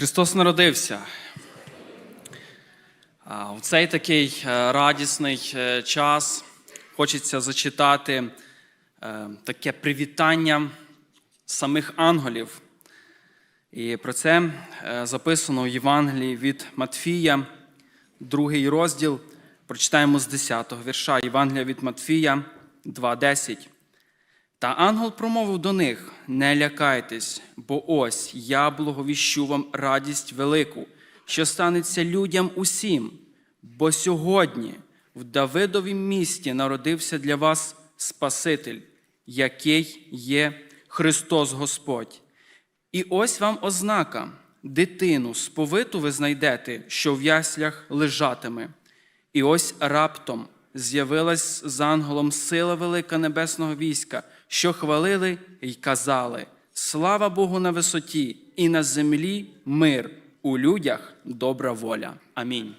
Христос народився. В цей такий е, радісний е, час хочеться зачитати е, таке привітання самих ангелів. І про це записано в Євангелії від Матфія, другий розділ. Прочитаємо з 10-го вірша Євангелія від Матфія 2.10. Та ангел промовив до них: Не лякайтесь, бо ось я благовіщу вам радість велику, що станеться людям усім. Бо сьогодні в Давидовім місті народився для вас Спаситель, який є Христос Господь. І ось вам ознака: дитину сповиту ви знайдете, що в яслях лежатиме. І ось раптом з'явилась з ангелом сила велика небесного війська, що хвалили й казали: Слава Богу на висоті, і на землі мир, у людях добра воля. Амінь.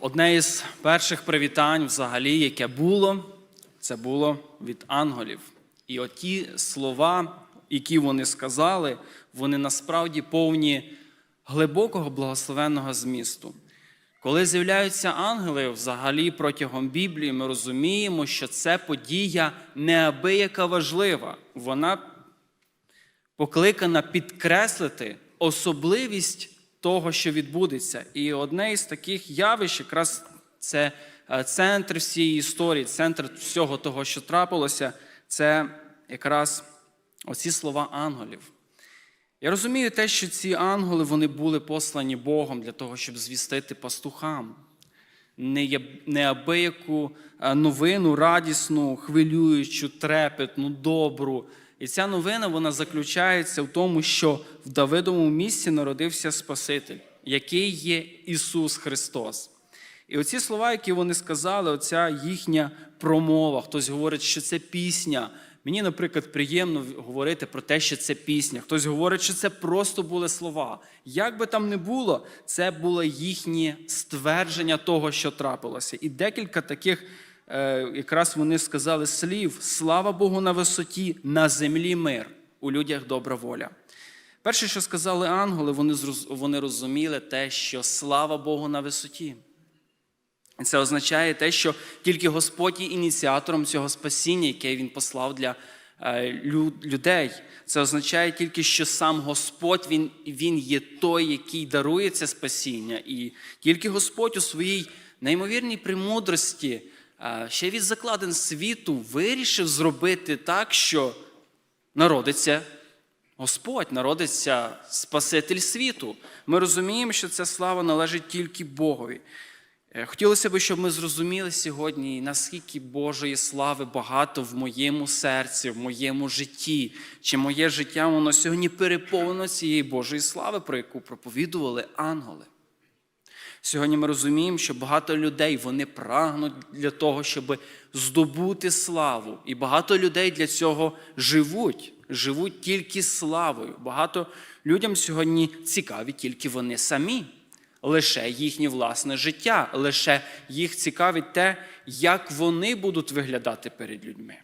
Одне із перших привітань, взагалі, яке було, це було від ангелів. І оті слова, які вони сказали, вони насправді повні глибокого благословенного змісту. Коли з'являються ангели, взагалі протягом Біблії, ми розуміємо, що це подія неабияка важлива. Вона покликана підкреслити особливість того, що відбудеться. І одне із таких явищ, якраз це е, центр всієї історії, центр всього того, що трапилося, це якраз оці слова ангелів. Я розумію те, що ці ангели вони були послані Богом для того, щоб звістити пастухам неабияку е, новину, радісну, хвилюючу, трепетну, добру. І ця новина вона заключається в тому, що в Давидовому місці народився Спаситель, який є Ісус Христос. І оці слова, які вони сказали, оця їхня промова, хтось говорить, що це пісня. Мені, наприклад, приємно говорити про те, що це пісня. Хтось говорить, що це просто були слова. Як би там не було, це було їхнє ствердження того, що трапилося. І декілька таких, е, якраз вони сказали слів: слава Богу на висоті, на землі мир, у людях добра воля. Перше, що сказали ангели, вони, розуміли те, що слава Богу на висоті. Це означає те, що тільки Господь є ініціатором цього спасіння, яке Він послав для е, людей. Це означає тільки, що сам Господь Він, він є той, який дарує це спасіння. І тільки Господь у своїй неймовірній премудрості, е, ще від закладин світу, вирішив зробити так, що народиться. Господь народиться Спаситель світу. Ми розуміємо, що ця слава належить тільки Богові. Е, хотілося б, щоб ми зрозуміли сьогодні, наскільки Божої слави багато в моєму серці, в моєму житті, чи моє життя воно сьогодні переповнено цієї Божої слави, про яку проповідували ангели. Сьогодні ми розуміємо, що багато людей вони прагнуть для того, щоб здобути славу. І багато людей для цього живуть, живуть тільки славою. Багато людям сьогодні цікаві тільки вони самі лише їхнє власне життя, лише їх цікавить те, як вони будуть виглядати перед людьми.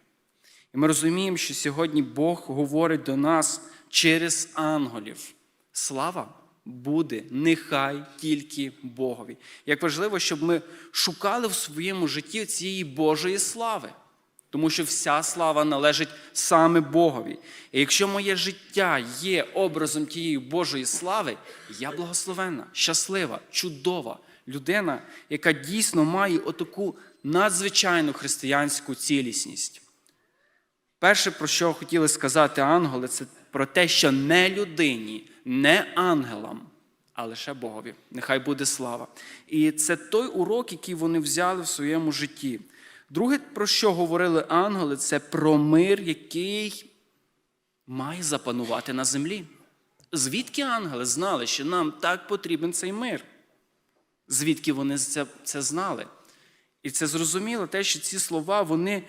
І ми розуміємо, що сьогодні Бог говорить до нас через ангелів. Слава буде, нехай тільки Богові. Як важливо, щоб ми шукали в своєму житті цієї Божої слави тому що вся слава належить саме Богові. І якщо моє життя є образом тієї Божої слави, я благословенна, щаслива, чудова людина, яка дійсно має отаку надзвичайну християнську цілісність. Перше, про що хотіли сказати ангели, це про те, що не людині, не ангелам, а лише Богові. Нехай буде слава. І це той урок, який вони взяли в своєму житті. Друге, про що говорили ангели, це про мир, який має запанувати на землі. Звідки ангели знали, що нам так потрібен цей мир? Звідки вони це, це знали? І це зрозуміло те, що ці слова вони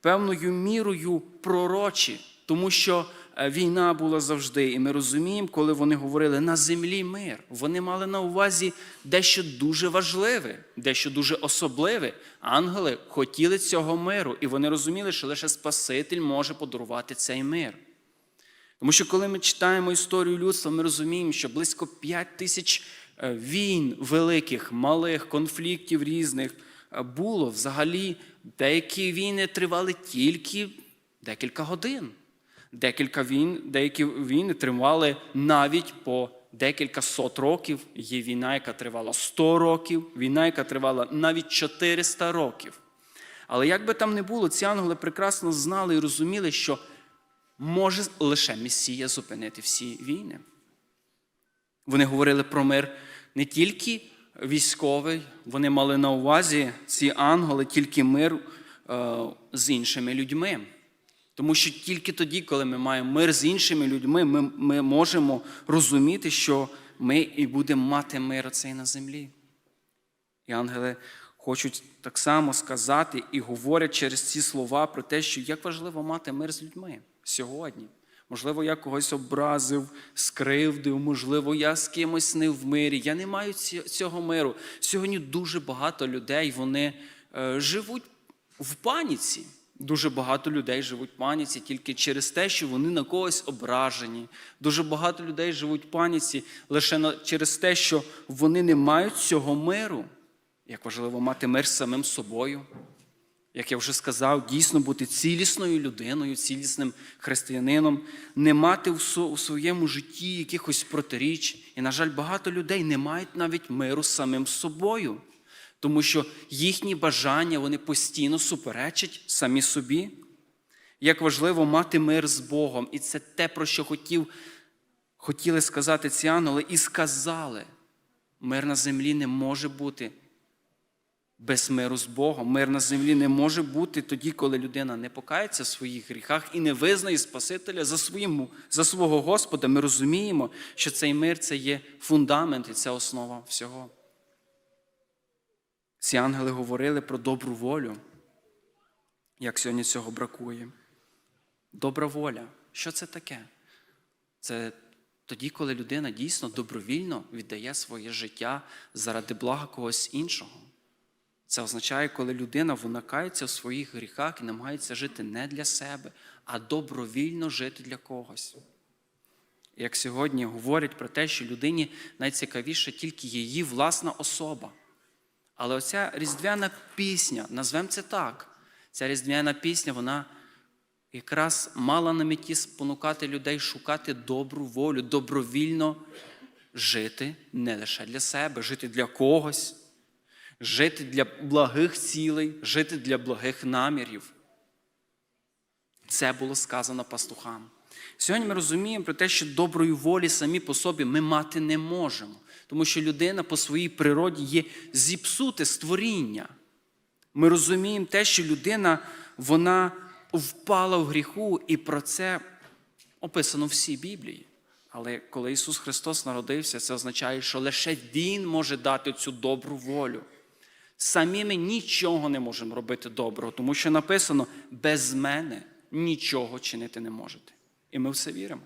певною мірою пророчі, тому що війна була завжди. І ми розуміємо, коли вони говорили на землі мир. Вони мали на увазі дещо дуже важливе, дещо дуже особливе. Ангели хотіли цього миру, і вони розуміли, що лише Спаситель може подарувати цей мир. Тому що коли ми читаємо історію людства, ми розуміємо, що близько 5 тисяч е, війн великих, малих, конфліктів різних е, було. Взагалі, деякі війни тривали тільки декілька годин. Декілька війн, деякі війни тривали навіть по декілька сот років. Є війна, яка тривала 100 років, війна, яка тривала навіть 400 років. Але як би там не було, ці ангели прекрасно знали і розуміли, що може лише Месія зупинити всі війни. Вони говорили про мир не тільки військовий, вони мали на увазі ці ангели, тільки мир е, з іншими людьми. Тому що тільки тоді, коли ми маємо мир з іншими людьми, ми, ми можемо розуміти, що ми і будемо мати мир оцей на землі. І ангели хочуть так само сказати і говорять через ці слова про те, що як важливо мати мир з людьми сьогодні. Можливо, я когось образив, скривдив, можливо, я з кимось не в мирі. Я не маю цього миру. Сьогодні дуже багато людей вони е, живуть в паніці. Дуже багато людей живуть в паніці тільки через те, що вони на когось ображені. Дуже багато людей живуть в паніці лише через те, що вони не мають цього миру. Як важливо мати мир з самим собою. Як я вже сказав, дійсно бути цілісною людиною, цілісним християнином, не мати у своєму житті якихось протиріч. І, на жаль, багато людей не мають навіть миру з самим собою, тому що їхні бажання вони постійно суперечать самі собі. Як важливо мати мир з Богом. І це те, про що хотів, хотіли сказати ці ангели, і сказали: мир на землі не може бути без миру з Богом. Мир на землі не може бути тоді, коли людина не покається в своїх гріхах і не визнає Спасителя за, своїм, за свого Господа. Ми розуміємо, що цей мир це є фундамент і це основа всього. Ці ангели говорили про добру волю, як сьогодні цього бракує. Добра воля. Що це таке? Це тоді, коли людина дійсно добровільно віддає своє життя заради блага когось іншого. Це означає, коли людина виникається в своїх гріхах і намагається жити не для себе, а добровільно жити для когось. Як сьогодні говорять про те, що людині найцікавіше тільки її власна особа. Але оця різдвяна пісня, назвемо це так, ця різдвяна пісня, вона якраз мала на меті спонукати людей шукати добру волю, добровільно жити не лише для себе, жити для когось жити для благих цілей, жити для благих намірів. Це було сказано пастухам. Сьогодні ми розуміємо про те, що доброї волі самі по собі ми мати не можемо, тому що людина по своїй природі є зіпсуте створіння. Ми розуміємо те, що людина вона впала в гріху, і про це описано в всій Біблії. Але коли Ісус Христос народився, це означає, що лише Він може дати цю добру волю. Самі ми нічого не можемо робити доброго, тому що написано: без мене нічого чинити не можете. І ми в це віримо.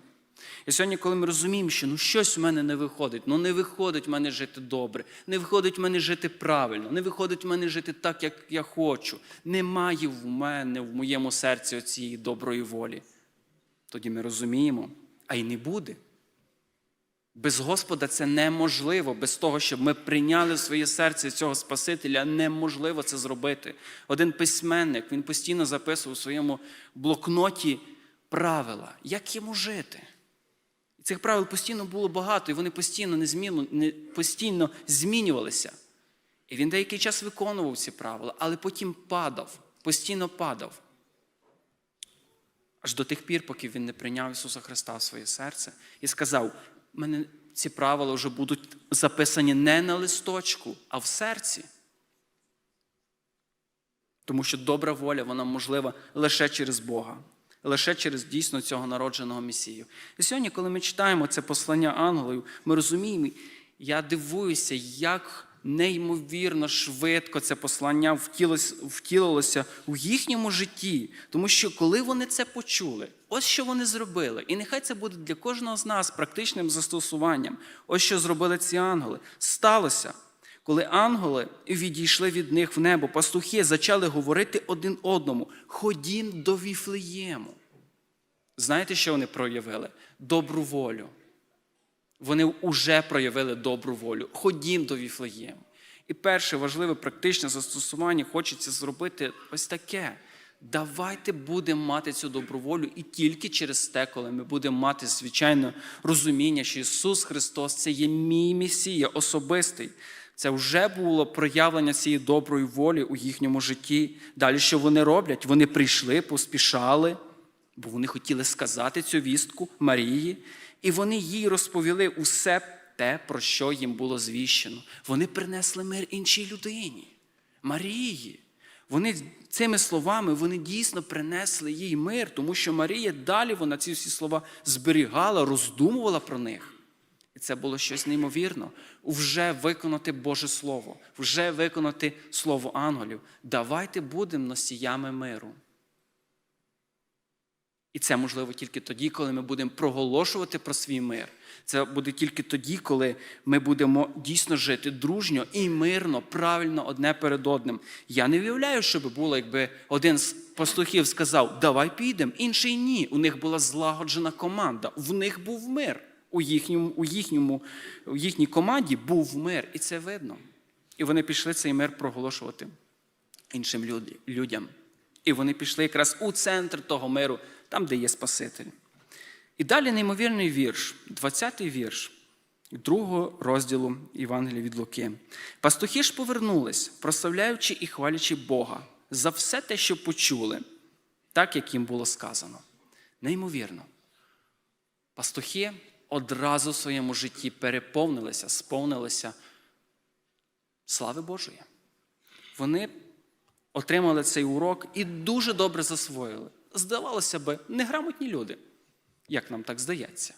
І сьогодні, коли ми розуміємо, що ну щось в мене не виходить, ну не виходить в мене жити добре, не виходить в мене жити правильно, не виходить в мене жити так, як я хочу. Немає в мене, в моєму серці цієї доброї волі. Тоді ми розуміємо, а й не буде. Без Господа це неможливо. Без того, щоб ми прийняли в своє серце цього Спасителя, неможливо це зробити. Один письменник він постійно записував у своєму блокноті правила, як йому жити. Цих правил постійно було багато, і вони постійно незмінно, не, постійно змінювалися. І він деякий час виконував ці правила, але потім падав, постійно падав. Аж до тих пір, поки він не прийняв Ісуса Христа в своє серце і сказав: мене ці правила вже будуть записані не на листочку, а в серці. Тому що добра воля, вона можлива лише через Бога, лише через дійсно цього народженого Месію. І сьогодні, коли ми читаємо це послання ангелів, ми розуміємо, я дивуюся, як неймовірно швидко це послання втілилося у їхньому житті. Тому що коли вони це почули, ось що вони зробили. І нехай це буде для кожного з нас практичним застосуванням. Ось що зробили ці ангели. Сталося. Коли ангели відійшли від них в небо, пастухи почали говорити один одному: ходім до Віфлеєму. знаєте, що вони проявили? Добру волю. Вони вже проявили добру волю. Ходім до Віфлеєму. І перше важливе практичне застосування хочеться зробити ось таке. Давайте будемо мати цю добру волю, і тільки через те, коли ми будемо мати звичайно розуміння, що Ісус Христос це є мій Месія особистий. Це вже було проявлення цієї доброї волі у їхньому житті. Далі, що вони роблять? Вони прийшли, поспішали, бо вони хотіли сказати цю вістку Марії, і вони їй розповіли усе те, про що їм було звіщено. Вони принесли мир іншій людині, Марії. Вони цими словами вони дійсно принесли їй мир, тому що Марія далі вона ці всі слова зберігала, роздумувала про них. І це було щось неймовірно. Вже виконати Боже Слово, вже виконати Слово ангелів. Давайте будемо носіями миру. І це можливо тільки тоді, коли ми будемо проголошувати про свій мир. Це буде тільки тоді, коли ми будемо дійсно жити дружньо і мирно, правильно одне перед одним. Я не уявляю, що би було, якби один з пастухів сказав, давай підемо, інший ні. У них була злагоджена команда, в них був мир. У їхньому, у, їхньому, у їхній команді був мир, і це видно. І вони пішли цей мир проголошувати іншим людям. І вони пішли якраз у центр того миру, там, де є Спаситель. І далі неймовірний вірш, 20-й вірш другого розділу Євангелія від Луки. Пастухи ж повернулись, прославляючи і хвалячи Бога за все те, що почули, так як їм було сказано. Неймовірно. Пастухи одразу в своєму житті переповнилися, сповнилися слави Божої. Вони отримали цей урок і дуже добре засвоїли. Здавалося би, неграмотні люди, як нам так здається.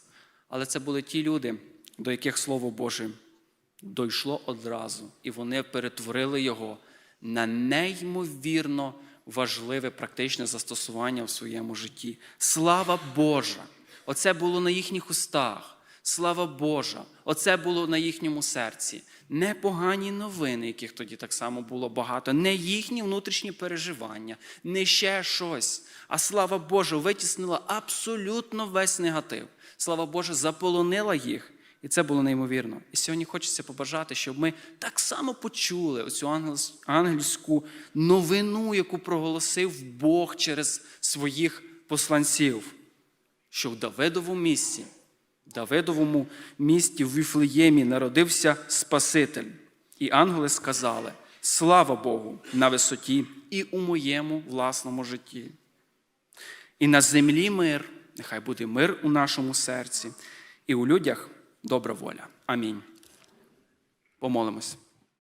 Але це були ті люди, до яких Слово Боже дійшло одразу, і вони перетворили його на неймовірно важливе практичне застосування в своєму житті. Слава Божа! Оце було на їхніх устах. Слава Божа! Оце було на їхньому серці. Не погані новини, яких тоді так само було багато, не їхні внутрішні переживання, не ще щось. А слава Божа витіснила абсолютно весь негатив. Слава Божа, заполонила їх. І це було неймовірно. І сьогодні хочеться побажати, щоб ми так само почули оцю ангельську новину, яку проголосив Бог через своїх посланців що в Давидовому місці, в Давидовому місті в Віфлеємі народився Спаситель. І ангели сказали: Слава Богу на висоті і у моєму власному житті. І на землі мир, нехай буде мир у нашому серці, і у людях добра воля. Амінь. Помолимось.